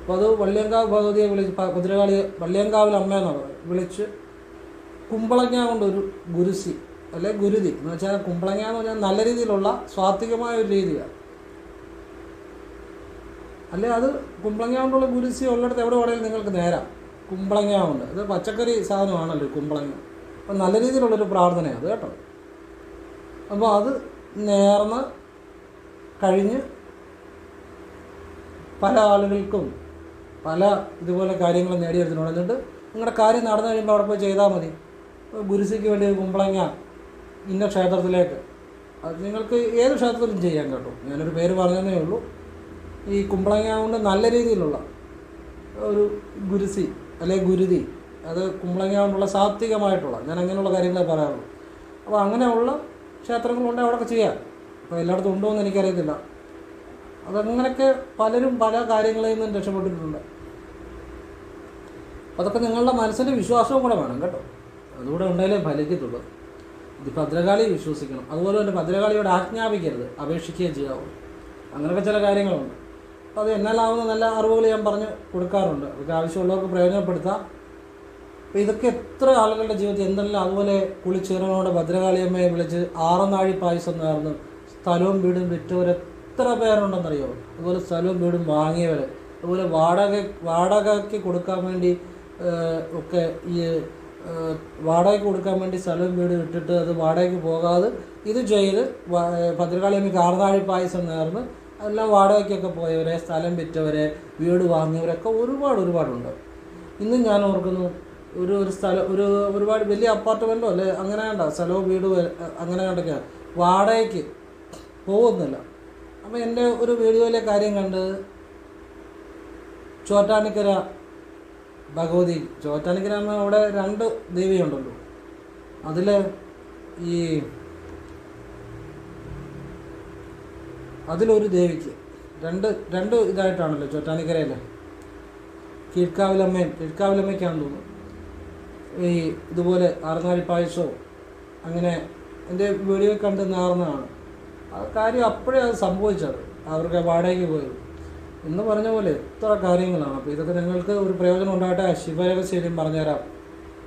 അപ്പോൾ അത് വള്ളിയങ്കാവ് ഭഗവതിയെ വിളിച്ച് കുതിരകാളി വള്ളിയങ്കാവിൽ അമ്മയെന്നാണ് പറയുന്നത്. വിളിച്ച് കുമ്പളങ്ങ കൊണ്ടൊരു ഗുരുസി അല്ലെ ഗുരുതി എന്ന് വെച്ചാൽ കുമ്പളങ്ങ എന്ന് പറഞ്ഞാൽ നല്ല രീതിയിലുള്ള സ്വാത്വികമായ ഒരു രീതിയാണ്. അല്ലെ അത് കുമ്പളങ്ങ കൊണ്ടുള്ള ഗുരുസി ഉള്ളിടത്ത് എവിടെ വേണമെങ്കിലും നിങ്ങൾക്ക് നേരാം. കുമ്പളങ്ങ കൊണ്ട്. ഇത് പച്ചക്കറി സാധനമാണല്ലോ കുമ്പളങ്ങ. അപ്പം നല്ല രീതിയിലുള്ളൊരു പ്രാർത്ഥനയാണ് അത് കേട്ടോ. അപ്പോൾ അത് നേർന്ന് കഴിഞ്ഞ് പല ആളുകൾക്കും പല ഇതുപോലെ കാര്യങ്ങൾ നേടിയെടുത്തിട്ടുണ്ട്. എന്നിട്ട് നിങ്ങളുടെ കാര്യം നടന്നു കഴിയുമ്പോൾ അവിടെ പോയി ചെയ്താൽ മതി. ഗുരുസിക്ക് വേണ്ടി കുമ്പളങ്ങ ഇന്ന ക്ഷേത്രത്തിലേക്ക്. അത് നിങ്ങൾക്ക് ഏത് ക്ഷേത്രത്തിലും ചെയ്യാൻ കേട്ടോ. ഞാനൊരു പേര് പറഞ്ഞതേ ഉള്ളൂ. ഈ കുമ്പളങ്ങ കൊണ്ട് നല്ല രീതിയിലുള്ള ഒരു ഗുരുസി അല്ലെ ഗുരുതി അത് കുമ്പളങ്ങ കൊണ്ടുള്ള സാത്വികമായിട്ടുള്ള ഞാൻ അങ്ങനെയുള്ള കാര്യങ്ങളെ പറയാറുള്ളൂ. അപ്പോൾ അങ്ങനെയുള്ള ക്ഷേത്രങ്ങളുണ്ട് അവിടെയൊക്കെ ചെയ്യാം. അപ്പോൾ എല്ലായിടത്തും ഉണ്ടോ എന്ന് എനിക്കറിയത്തില്ല. അതങ്ങനെയൊക്കെ പലരും പല കാര്യങ്ങളിൽ നിന്നും രക്ഷപ്പെട്ടിട്ടുണ്ട്. അതൊക്കെ നിങ്ങളുടെ മനസ്സിന്റെ വിശ്വാസവും കൂടെ വേണം കേട്ടോ. അതുകൂടെ ഉണ്ടായാലേ ഫലിക്കത്തുള്ളൂ. ഇത് ഭദ്രകാളി വിശ്വസിക്കണം. അതുപോലെ തന്നെ ഭദ്രകാളിയോട് ആജ്ഞാപിക്കരുത്. അപേക്ഷിക്കുകയും ചെയ്യാവും. അങ്ങനെയൊക്കെ ചില കാര്യങ്ങളുണ്ട്. അപ്പോൾ അത് എന്നാലാവുന്ന നല്ല അറിവുകൾ ഞാൻ പറഞ്ഞ് കൊടുക്കാറുണ്ട്. അതൊക്കെ ആവശ്യമുള്ളവർക്ക് പ്രയോജനപ്പെടുത്താം. അപ്പോൾ ഇതൊക്കെ എത്ര ആളുകളുടെ ജീവിതത്തിൽ എന്തെല്ലാം അതുപോലെ കുളിച്ചേറിനോട് ഭദ്രകാളിയമ്മയെ വിളിച്ച് ആറനാഴി പായസം നേർന്ന് സ്ഥലവും വീടും വിറ്റവർ എത്ര പേരുണ്ടെന്നറിയോ? അതുപോലെ സ്ഥലവും വീടും വാങ്ങിയവർ അതുപോലെ വാടക വാടകയ്ക്ക് കൊടുക്കാൻ വേണ്ടി ഒക്കെ ഈ വാടകയ്ക്ക് കൊടുക്കാൻ വേണ്ടി സ്ഥലവും വീടും ഇട്ടിട്ട് അത് വാടകയ്ക്ക് പോകാതെ ഇത് ചെയ്ത് ഭദ്രകാളി ഏഹ്, ഭദ്രകാളിയമ്മയ്ക്ക് ആറുനാഴി പായസം നേർന്ന് എല്ലാം വാടകയ്ക്കൊക്കെ പോയവരെ സ്ഥലം വിറ്റവരെ വീട് വാങ്ങിയവരൊക്കെ ഒരുപാട് ഒരുപാടുണ്ട്. ഇന്നും ഞാൻ ഓർക്കുന്നു ഒരു ഒരു സ്ഥലം ഒരു ഒരുപാട് വലിയ അപ്പാർട്ട്മെന്റോ അല്ലെ? അങ്ങനെ കണ്ട സ്ഥലവും വീടും അങ്ങനെ കണ്ടൊക്കെയാണ് വാടകയ്ക്ക് പോകുന്നില്ല. അപ്പോൾ എന്റെ ഒരു വീഡിയോയിലെ കാര്യം കണ്ട് ചോറ്റാനിക്കര ഭഗവതി ചോറ്റാനിക്കര എന്ന അവിടെ രണ്ട് ദേവിയുണ്ടല്ലോ അതിൽ ഈ അതിലൊരു ദേവിക്ക് രണ്ട് രണ്ട് ഇതായിട്ടാണല്ലോ ചോറ്റാനിക്കരയിൽ കീഴ്ക്കാവിലമ്മയും കീഴ്ക്കാവിലമ്മയ്ക്കാണെന്ന് തോന്നുന്നു ഈ ഇതുപോലെ ആറുനാഴി പായസോ അങ്ങനെ എന്റെ വീഡിയോ കണ്ട് നേർന്നതാണ് ആ കാര്യം അപ്പോഴേ അത് സംഭവിച്ചത് അവർക്ക് വാടകയ്ക്ക് പോയി. എന്ന് പറഞ്ഞ പോലെ എത്ര കാര്യങ്ങളാണ്. അപ്പോൾ ഇതൊക്കെ നിങ്ങൾക്ക് ഒരു പ്രയോജനം ഉണ്ടാകട്ടെ? ശിവരഹസ്യം പറഞ്ഞുതരാം.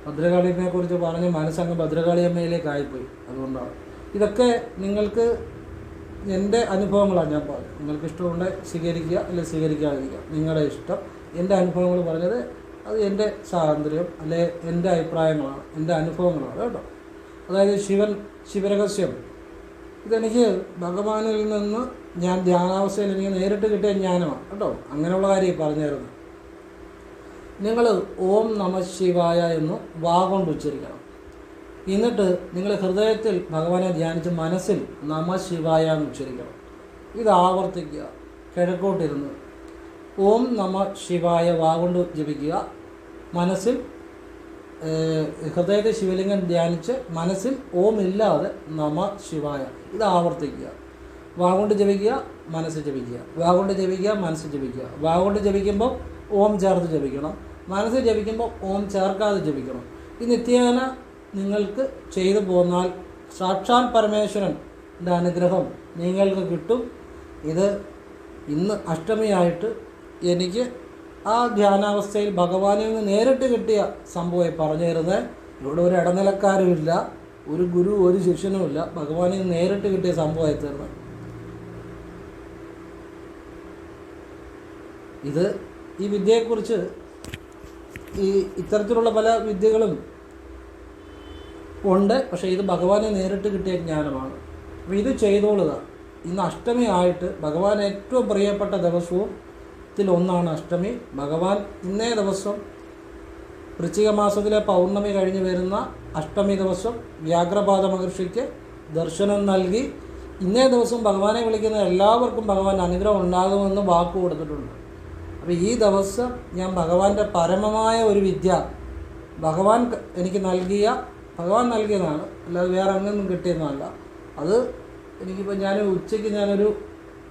ഭദ്രകാളിയെ കുറിച്ച് പറഞ്ഞ് മനസ്സങ്ങ് ഭദ്രകാളിയമ്മയിലേക്ക് ആയിപ്പോയി. അതുകൊണ്ടാണ്. ഇതൊക്കെ നിങ്ങൾക്ക് എന്റെ അനുഭവങ്ങളാണ് ഞാൻ പറഞ്ഞത്. നിങ്ങൾക്ക് ഇഷ്ടമുണ്ടെങ്കിൽ സ്വീകരിക്കുക അല്ലെങ്കിൽ സ്വീകരിക്കാതിരിക്കുക. നിങ്ങളുടെ ഇഷ്ടം എന്റെ അനുഭവങ്ങൾ പറഞ്ഞത് അത് എന്റെ സ്വാതന്ത്ര്യം അല്ലെ എന്റെ അഭിപ്രായങ്ങളാണ്. എന്റെ അനുഭവങ്ങളാണ് കേട്ടോ. അതായത് ശിവൻ ശിവരഹസ്യം ഇതെനിക്ക് ഭഗവാനിൽ നിന്ന് ഞാൻ ധ്യാനാവസ്ഥയിൽ എനിക്ക് നേരിട്ട് കിട്ടിയ ജ്ഞാനമാണ് കേട്ടോ? അങ്ങനെയുള്ള കാര്യം പറഞ്ഞു തരുന്നത് നിങ്ങൾ ഓം നമ ശിവായ എന്ന് വാഗൊണ്ട് ഉച്ചരിക്കണം. എന്നിട്ട് നിങ്ങൾ ഹൃദയത്തിൽ ഭഗവാനെ ധ്യാനിച്ച് മനസ്സിൽ നമ ശിവായ എന്ന് ഉച്ചരിക്കണം. ഇത് ആവർത്തിക്കുക. കിഴക്കോട്ടിരുന്ന് ഓം നമ ശിവായ വാഗൊണ്ട് ജപിക്കുക. മനസ്സിൽ ഹൃദയത്തെ ശിവലിംഗം ധ്യാനിച്ച് മനസ്സിൽ ഓം ഇല്ലാതെ നമ ശിവായ. ഇത് ആവർത്തിക്കുക. വാഗൊണ്ട് ജപിക്കുക മനസ്സ് ജപിക്കുക. വാഗൊണ്ട് ജപിക്കുക മനസ്സ് ജപിക്കുക. വാഗൊണ്ട് ജപിക്കുമ്പോൾ ഓം ചേർത്ത് ജപിക്കണം. മനസ്സ് ജപിക്കുമ്പോൾ ഓം ചേർക്കാതെ ജപിക്കണം. ഈ നിത്യേന നിങ്ങൾക്ക് ചെയ്തു പോന്നാൽ സാക്ഷാൽ പരമേശ്വരന്റെ അനുഗ്രഹം നിങ്ങൾക്ക് കിട്ടും. ഇത് ഇന്ന് അഷ്ടമിയായിട്ട് എനിക്ക് ആ ധ്യാനാവസ്ഥയിൽ ഭഗവാനിൽ നിന്ന് നേരിട്ട് കിട്ടിയ സംഭവമായി പറഞ്ഞു തരുന്നത് ഇവിടെ ഒരു ഇടനിലക്കാരുമില്ല ഒരു ഗുരു ഒരു ശിഷ്യനുമില്ല ഭഗവാനിൽ നിന്ന് നേരിട്ട് കിട്ടിയ സംഭവമായി തീർന്നത് ഇത് ഈ വിദ്യയെക്കുറിച്ച് ഈ ഇത്തരത്തിലുള്ള പല വിദ്യകളും ഉണ്ട്. പക്ഷേ ഇത് ഭഗവാനെ നേരിട്ട് കിട്ടിയ ജ്ഞാനമാണ്. അപ്പോൾ ഇത് ചെയ്തോളുക. ഇന്ന് അഷ്ടമി ആയിട്ട് ഭഗവാൻ ഏറ്റവും പ്രിയപ്പെട്ട ദിവസവും ഒന്നാണ് അഷ്ടമി. ഭഗവാൻ ഇന്നേ ദിവസം വൃശ്ചിക മാസത്തിലെ പൗർണമി കഴിഞ്ഞ് വരുന്ന അഷ്ടമി ദിവസം വ്യാഘ്രപാദ മഹർഷിക്ക് ദർശനം നൽകി. ഇന്നേ ദിവസം ഭഗവാനെ വിളിക്കുന്ന എല്ലാവർക്കും ഭഗവാൻ അനുഗ്രഹം ഉണ്ടാകുമെന്ന് വാക്ക് കൊടുത്തിട്ടുണ്ട്. അപ്പോൾ ഈ ദിവസം ഞാൻ ഭഗവാന്റെ പരമമായ ഒരു വിദ്യ ഭഗവാൻ എനിക്ക് നൽകിയ ഭഗവാൻ നൽകിയതാണ്. അല്ലാതെ വേറെ അങ്ങനൊന്നും കിട്ടിയതൊന്നുമല്ല അത് എനിക്കിപ്പോൾ ഞാൻ ഉച്ചയ്ക്ക് ഞാനൊരു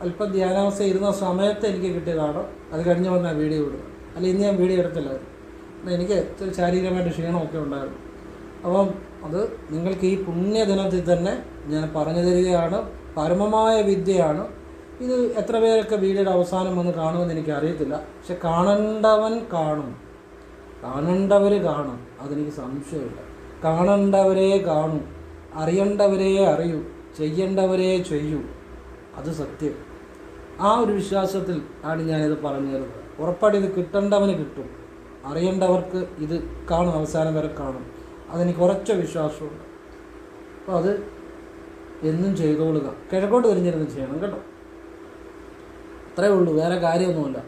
അല്പം ധ്യാനാവസ്ഥ ഇരുന്ന സമയത്ത് എനിക്ക് കിട്ടിയതാണ്. അത് കഴിഞ്ഞ് വന്ന വീഡിയോ ഇടുന്നത് അല്ല ഇന്ന് ഞാൻ വീഡിയോ എടുത്തില്ലായിരുന്നു എനിക്ക് ഇച്ചിരി ശാരീരികമായിട്ട് ക്ഷീണമൊക്കെ ഉണ്ടായിരുന്നു. അപ്പം അത് നിങ്ങൾക്ക് ഈ പുണ്യദിനത്തിൽ തന്നെ ഞാൻ പറഞ്ഞു തരികയാണ്. പരമമായ വിദ്യയാണ്. ഇത് എത്ര പേരൊക്കെ വീഡിയോയുടെ അവസാനം വന്ന് കാണുമെന്ന് എനിക്ക് അറിയത്തില്ല പക്ഷെ കാണേണ്ടവൻ കാണും. കാണേണ്ടവർ കാണും. അതെനിക്ക് സംശയമില്ല. കാണേണ്ടവരെ കാണും. അറിയേണ്ടവരെ അറിയൂ. ചെയ്യേണ്ടവരെ ചെയ്യൂ. അത് സത്യം. ആ ഒരു വിശ്വാസത്തിൽ ആണ് ഞാനിത് പറഞ്ഞു തരുന്നത്. ഉറപ്പായിട്ട് ഇത് കിട്ടേണ്ടവന് കിട്ടും. അറിയേണ്ടവർക്ക് ഇത് കാണും അവസാനം വരെ കാണും. അതെനിക്ക് ഉറച്ച വിശ്വാസമുണ്ട്. അപ്പോൾ അത് എന്നും ചെയ്തോളുക. കിഴക്കോട്ട് തിരിഞ്ഞിരുന്ന് ചെയ്യണം കേട്ടോ. അത്രേ ഉള്ളൂ വേറെ കാര്യമൊന്നുമില്ല.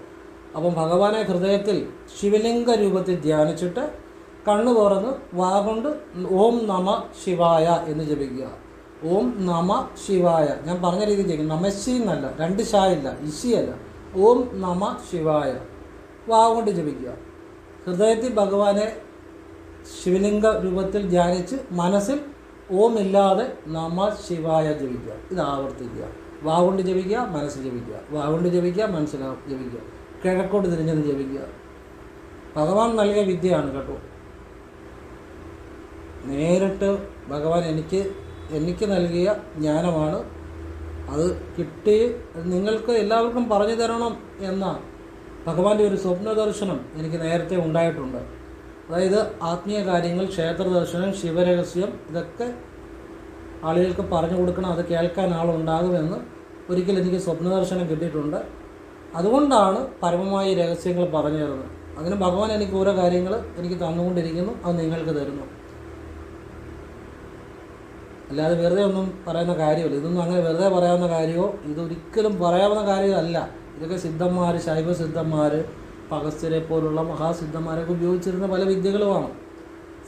അപ്പം ഭഗവാനെ ഹൃദയത്തിൽ ശിവലിംഗ രൂപത്തിൽ ധ്യാനിച്ചിട്ട് കണ്ണു തുറന്ന് വാ കൊണ്ട് ഓം നമ ശിവായ എന്ന് ജപിക്കുക. ഓം നമ ശിവായ. ഞാൻ പറഞ്ഞ രീതിയിൽ ചെയ്യും. നമശി എന്നല്ല രണ്ട് ഷാ ഇല്ല ഇശി അല്ല. ഓം നമ ശിവായ. വാഗൊണ്ട് ജപിക്കുക. ഹൃദയത്തിൽ ഭഗവാനെ ശിവലിംഗ രൂപത്തിൽ ധ്യാനിച്ച് മനസ്സിൽ ഓം ഇല്ലാതെ നമ ശിവായ ജപിക്കുക. ഇത് ആവർത്തിക്കുക. വാഗൊണ്ട് ജപിക്കുക മനസ്സിൽ ജപിക്കുക. വാഗൊണ്ട് ജപിക്കുക മനസ്സിൽ ജപിക്കുക. കിഴക്കോട്ട് തിരിഞ്ഞത് ജപിക്കുക. ഭഗവാൻ നൽകിയ വിദ്യയാണ് കേട്ടോ. നേരിട്ട് ഭഗവാൻ എനിക്ക് എനിക്ക് നൽകിയ ജ്ഞാനമാണ്. അത് കിട്ടി. നിങ്ങൾക്ക് എല്ലാവർക്കും പറഞ്ഞു തരണം എന്ന ഭഗവാന്റെ ഒരു സ്വപ്ന ദർശനം എനിക്ക് നേരത്തെ ഉണ്ടായിട്ടുണ്ട്. അതായത് ആത്മീയ കാര്യങ്ങൾ ക്ഷേത്ര ദർശനം ശിവരഹസ്യം ഇതൊക്കെ ആളുകൾക്ക് പറഞ്ഞു കൊടുക്കണം. അത് കേൾക്കാൻ ആളുണ്ടാകുമെന്ന് ഒരിക്കൽ എനിക്ക് സ്വപ്ന ദർശനം കിട്ടിയിട്ടുണ്ട്. അതുകൊണ്ടാണ് പരമമായ രഹസ്യങ്ങൾ പറഞ്ഞു തരുന്നത്. അതിന് ഭഗവാൻ എനിക്ക് ഓരോ കാര്യങ്ങൾ എനിക്ക് തന്നുകൊണ്ടിരിക്കുന്നു. അത് നിങ്ങൾക്ക് തരുന്നു. അല്ലാതെ വെറുതെ ഒന്നും പറയുന്ന കാര്യമില്ല. ഇതൊന്നും അങ്ങനെ വെറുതെ പറയാവുന്ന കാര്യമോ? ഇതൊരിക്കലും പറയാവുന്ന കാര്യമല്ല. ഇതൊക്കെ സിദ്ധന്മാർ ശൈവ സിദ്ധന്മാർ പകസ്തരെ പോലുള്ള മഹാസിദ്ധന്മാരൊക്കെ ഉപയോഗിച്ചിരുന്ന പല വിദ്യകളുമാണ്.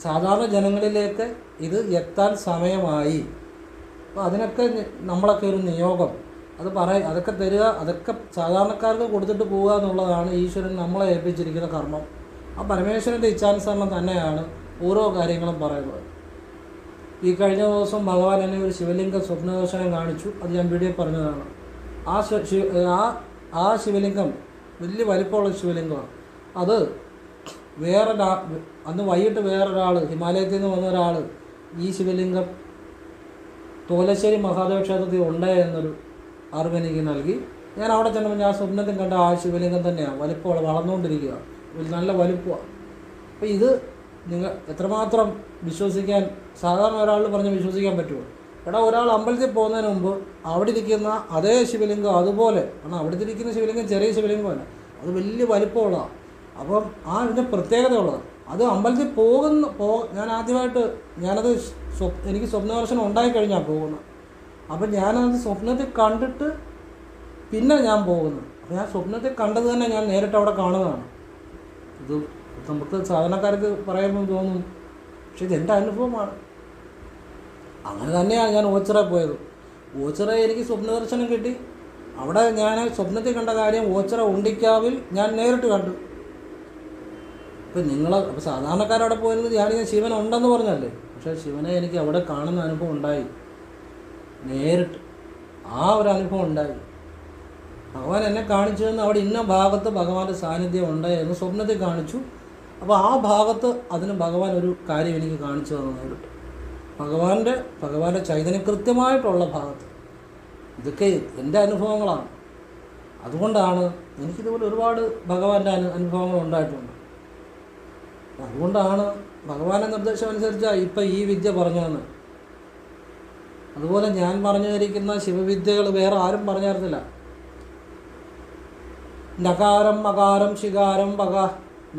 സാധാരണ ജനങ്ങളിലേക്ക് ഇത് എത്താൻ സമയമായി. അപ്പോൾ അതിനൊക്കെ നമ്മളൊക്കെ ഒരു നിയോഗം. അത് പറ അതൊക്കെ തരിക അതൊക്കെ സാധാരണക്കാർക്ക് കൊടുത്തിട്ട് പോവുക എന്നുള്ളതാണ് ഈശ്വരൻ നമ്മളെ ഏൽപ്പിച്ചിരിക്കുന്ന കർമ്മം. ആ പരമേശ്വരന്റെ ഇച്ഛാനുസരണം തന്നെയാണ് ഓരോ കാര്യങ്ങളും പറയുന്നത്. ഈ കഴിഞ്ഞ ദിവസം ഭഗവാൻ എന്നെ ഒരു ശിവലിംഗ സ്വപ്നദർശനം കാണിച്ചു. അത് ഞാൻ വീഡിയോ പറഞ്ഞതാണ്. ആ ആ ആ ശിവലിംഗം വലിയ വലിപ്പമുള്ള ശിവലിംഗമാണ്. അത് വേറൊരാ അന്ന് വൈകിട്ട് വേറൊരാൾ ഹിമാലയത്തിൽ നിന്ന് വന്ന ഒരാൾ ഈ ശിവലിംഗം തോലശ്ശേരി മഹാദേവ ക്ഷേത്രത്തിൽ ഉണ്ട് എന്നൊരു അറിവ് എനിക്ക് നൽകി. ഞാൻ അവിടെ ചെന്നപ്പോൾ ഞാൻ സ്വപ്നത്തിൽ കണ്ട ആ ശിവലിംഗം തന്നെയാണ്. വലിപ്പമുള്ള വളർന്നുകൊണ്ടിരിക്കുക നല്ല വലിപ്പമാണ്. അപ്പോൾ ഇത് നിങ്ങൾ എത്രമാത്രം വിശ്വസിക്കാൻ സാധാരണ ഒരാൾ പറഞ്ഞ് വിശ്വസിക്കാൻ പറ്റുമോ? എടാ ഒരാൾ അമ്പലത്തിൽ പോകുന്നതിന് മുമ്പ് അവിടെ ഇരിക്കുന്ന അതേ ശിവലിംഗം അതുപോലെ കാരണം അവിടെ ഇരിക്കുന്ന ശിവലിംഗം ചെറിയ ശിവലിംഗമല്ല അത് വലിയ വലിപ്പമുള്ളതാണ് അപ്പം ആ ഇതിന്റെ പ്രത്യേകതയുള്ളതാണ് അത് അമ്പലത്തിൽ പോകുന്ന പോ ഞാൻ ആദ്യമായിട്ട് ഞാനത് സ്വപ് എനിക്ക് സ്വപ്നദർശനം ഉണ്ടായിക്കഴിഞ്ഞാൽ പോകുന്നത്. അപ്പം ഞാനത് സ്വപ്നത്തിൽ കണ്ടിട്ട് പിന്നെ ഞാൻ പോകുന്നത്. അപ്പം ഞാൻ സ്വപ്നത്തിൽ കണ്ടത് തന്നെ ഞാൻ നേരിട്ട് അവിടെ കാണുന്നതാണ്. ഇത് നമുക്ക് സാധാരണക്കാർക്ക് പറയുമ്പോൾ തോന്നും പക്ഷെ ഇതെന്റെ അനുഭവമാണ്. അങ്ങനെ തന്നെയാണ് ഞാൻ ഓച്ചിറ പോയത്. ഓച്ചിറ എനിക്ക് സ്വപ്നദർശനം കിട്ടി. അവിടെ ഞാൻ സ്വപ്നത്തിൽ കണ്ട കാര്യം ഓച്ചറ ഉണ്ടിക്കാവിൽ ഞാൻ നേരിട്ട് കണ്ടു. ഇപ്പം നിങ്ങൾ അപ്പോൾ സാധാരണക്കാരവിടെ പോയത് ധ്യാനിക്കാൻ ശിവൻ ഉണ്ടെന്ന് പറഞ്ഞല്ലേ? പക്ഷേ ശിവനെ എനിക്ക് അവിടെ കാണുന്ന അനുഭവം ഉണ്ടായി. നേരിട്ട് ആ ഒരു അനുഭവം ഉണ്ടായി. ഭഗവാൻ എന്നെ കാണിച്ചു തന്നു. അവിടെ ഇന്ന ഭാഗത്ത് ഭഗവാന്റെ സാന്നിധ്യം ഉണ്ട് എന്ന് സ്വപ്നത്തിൽ കാണിച്ചു. അപ്പോൾ ആ ഭാഗത്ത് അതിന് ഭഗവാൻ ഒരു കാര്യം എനിക്ക് കാണിച്ചു തന്നു ഭഗവാന്റെ ഭഗവാന്റെ ചൈതന്യം കൃത്യമായിട്ടുള്ള ഭാഗത്ത്. ഇതൊക്കെ എന്റെ അനുഭവങ്ങളാണ്. അതുകൊണ്ടാണ് എനിക്കിതുപോലെ ഒരുപാട് ഭഗവാന്റെ അനു അനുഭവങ്ങൾ ഉണ്ടായിട്ടുണ്ട്. അതുകൊണ്ടാണ് ഭഗവാന്റെ നിർദ്ദേശം അനുസരിച്ചാണ് ഇപ്പം ഈ വിദ്യ പറഞ്ഞു തന്നെ അതുപോലെ ഞാൻ പറഞ്ഞു തരിക്കുന്ന ശിവവിദ്യകൾ വേറെ ആരും പറഞ്ഞു നകാരം മകാരം ശികാരം പക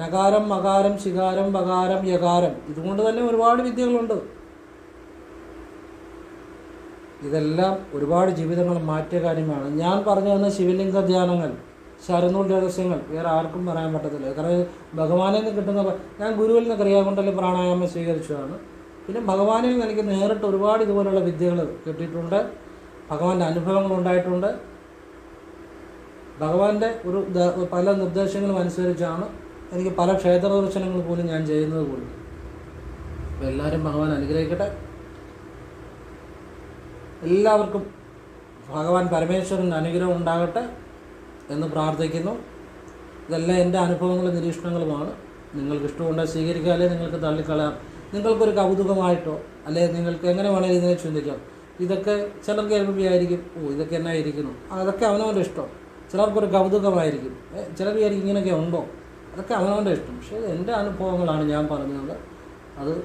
നകാരം മകാരം ശികാരം വകാരം യകാരം. ഇതുകൊണ്ട് തന്നെ ഒരുപാട് വിദ്യകളുണ്ട്. ഇതെല്ലാം ഒരുപാട് ജീവിതങ്ങൾ മാറ്റിയ കാര്യമാണ്. ഞാൻ പറഞ്ഞു തന്ന ശിവലിംഗ ധ്യാനങ്ങൾ ശരനൂൽ രഹസ്യങ്ങൾ വേറെ ആർക്കും പറയാൻ പറ്റത്തില്ല. കാരണം ഭഗവാനിൽ നിന്ന് കിട്ടുന്ന ഞാൻ ഗുരുവിൽ നിന്ന് ക്രിയാകൊണ്ടല്ലേ പ്രാണായാമം സ്വീകരിച്ചതാണ്. പിന്നെ ഭഗവാനിൽ നിന്ന് എനിക്ക് നേരിട്ട് ഒരുപാട് ഇതുപോലുള്ള വിദ്യകൾ കിട്ടിയിട്ടുണ്ട്. ഭഗവാന്റെ അനുഭവങ്ങൾ ഉണ്ടായിട്ടുണ്ട്. ഭഗവാന്റെ ഒരു പല നിർദ്ദേശങ്ങളും അനുസരിച്ചാണ് എനിക്ക് പല ക്ഷേത്ര ദർശനങ്ങൾ പോലും ഞാൻ ചെയ്യുന്നത് പോലും അപ്പോൾ എല്ലാവരും ഭഗവാൻ അനുഗ്രഹിക്കട്ടെ. എല്ലാവർക്കും ഭഗവാൻ പരമേശ്വരന്റെ അനുഗ്രഹം ഉണ്ടാകട്ടെ എന്ന് പ്രാർത്ഥിക്കുന്നു. ഇതെല്ലാം എന്റെ അനുഭവങ്ങളും നിരീക്ഷണങ്ങളുമാണ്. നിങ്ങൾക്ക് ഇഷ്ടമുണ്ടെങ്കിൽ സ്വീകരിക്കുക അല്ലെങ്കിൽ നിങ്ങൾക്ക് തള്ളിക്കളയാം. നിങ്ങൾക്കൊരു കൗതുകമായിട്ടോ അല്ലെങ്കിൽ നിങ്ങൾക്ക് എങ്ങനെ വേണമെങ്കിലും ഇതിനെ ചിന്തിക്കാം. ഇതൊക്കെ ചിലർക്ക് ചിലപ്പോൾ വിചാരിക്കും ഓ ഇതൊക്കെ എന്നായിരിക്കുന്നു അതൊക്കെ അവനവന്റെ ഇഷ്ടം. ചിലർക്കൊരു കൗതുകമായിരിക്കും. ചിലർ വിചാരിക്കും ഇങ്ങനെയൊക്കെ ഉണ്ടോ? അതൊക്കെ അങ്ങനെ ഇഷ്ടം പക്ഷേ എന്റെ അനുഭവങ്ങളാണ് ഞാൻ പറഞ്ഞത്. അത്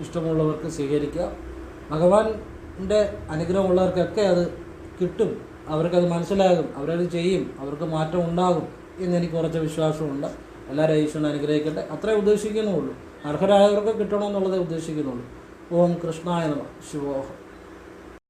ഇഷ്ടമുള്ളവർക്ക് സ്വീകരിക്കുക. ഭഗവാന്റെ അനുഗ്രഹമുള്ളവർക്കൊക്കെ അത് കിട്ടും. അവർക്കത് മനസ്സിലാകും. അവരത് ചെയ്യും. അവർക്ക് മാറ്റം ഉണ്ടാകും എന്ന് എനിക്ക് കുറച്ച് വിശ്വാസമുണ്ട്. എല്ലാവരും ഈശ്വരൻ അനുഗ്രഹിക്കട്ടെ. അത്രേ ഉദ്ദേശിക്കുന്നുള്ളൂ. അർഹരായവർക്ക് കിട്ടണമെന്നുള്ളതേ ഉദ്ദേശിക്കുന്നുള്ളൂ. ഓം കൃഷ്ണായ നമ. ശിവോഹം.